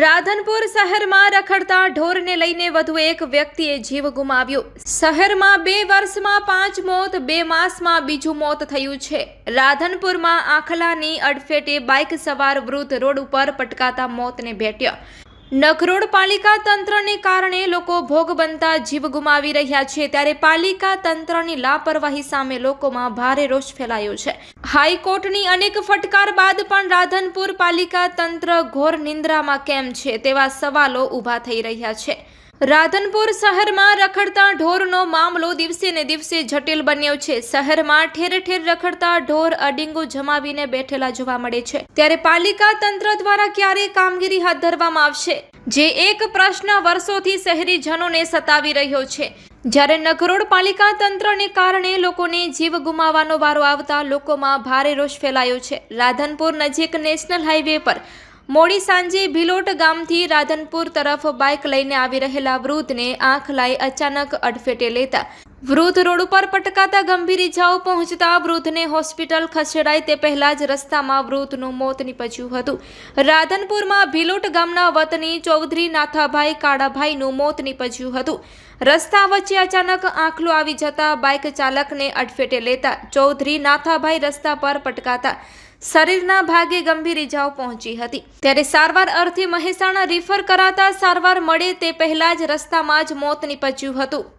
રાધનપુર શહેરમાં રખડતા ઢોરને લઈને વધુ એક વ્યક્તિએ જીવ ગુમાવ્યો. શહેરમાં બે વર્ષમાં પાંચ મોત, બે માસમાં બીજું મોત થયું છે. રાધનપુરમાં આખલાની અડફેટે બાઇક સવાર વૃદ્ધ રોડ ઉપર પટકાતા મોતને ભેટ્યા. નખરોડ પાલિકા તંત્રને કારણે લોકો ભોગ બનતા જીવ ગુમાવી રહ્યા છે ત્યારે પાલિકા તંત્રની લાપરવાહી સામે લોકોમાં ભારે રોષ ફેલાયો છે. હાઈકોર્ટની અનેક ફટકાર બાદ પણ રાધનપુર પાલિકા તંત્ર ઘોર નિંદ્રામાં કેમ છે તેવા સવાલો ઊભા થઈ રહ્યા છે. રાધનપુર શહેરમાં રખડતા ઢોરનો મામલો દિવસે ને દિવસે જટિલ બન્યો છે. શહેરમાં ઠેર ઠેર રખડતા ઢોર અડીંગો જમાવીને બેઠેલા જોવા મળે છે. ત્યારે પાલિકા તંત્ર દ્વારા ક્યારે કામગીરી હાથ ધરવામાં આવશે? જે એક પ્રશ્ન વર્ષોથી શહેરીજનોને સતાવી રહ્યો છે. જ્યારે નગરોડ પાલિકા તંત્રને કારણે લોકોને જીવ ગુમાવવાનો વારો આવતા લોકોમાં ભારે રોષ ફેલાયો છે. રાધનપુર નજીક નેશનલ હાઈવે પર મોડી સાંજે ભિલોટ ગામથી રાધનપુર તરફ બાઇક લઈને આવી રહેલા વૃદ્ધને આંખ લાઈ અચાનક અડફેટે લેતા વૃદ્ધ રોડ ઉપર પટકાતા ગંભીર ઇજાઓ પહોંચતા વૃદ્ધને હોસ્પિટલ ખસેડાય તે પહેલા જ રસ્તામાં વૃદ્ધનું મોત નીપજ્યું હતું. રાધનપુરમાં ભીલોટ ગામના વતની ચૌધરી નાથાભાઈ કાળાભાઈનું મોત નીપજ્યું હતું. રસ્તા વચ્ચે અચાનક આંખલો આવી જતા બાઇક ચાલકને અડફેટે લેતા ચૌધરી નાથાભાઈ રસ્તા પર પટકાતા શરીરના ભાગે ગંભીર ઇજાઓ પહોંચી હતી. ત્યારે સારવાર અર્થે મહેસાણા રિફર કરાતા સારવાર મળે તે પહેલા જ રસ્તામાં જ મોત નીપજ્યું હતું.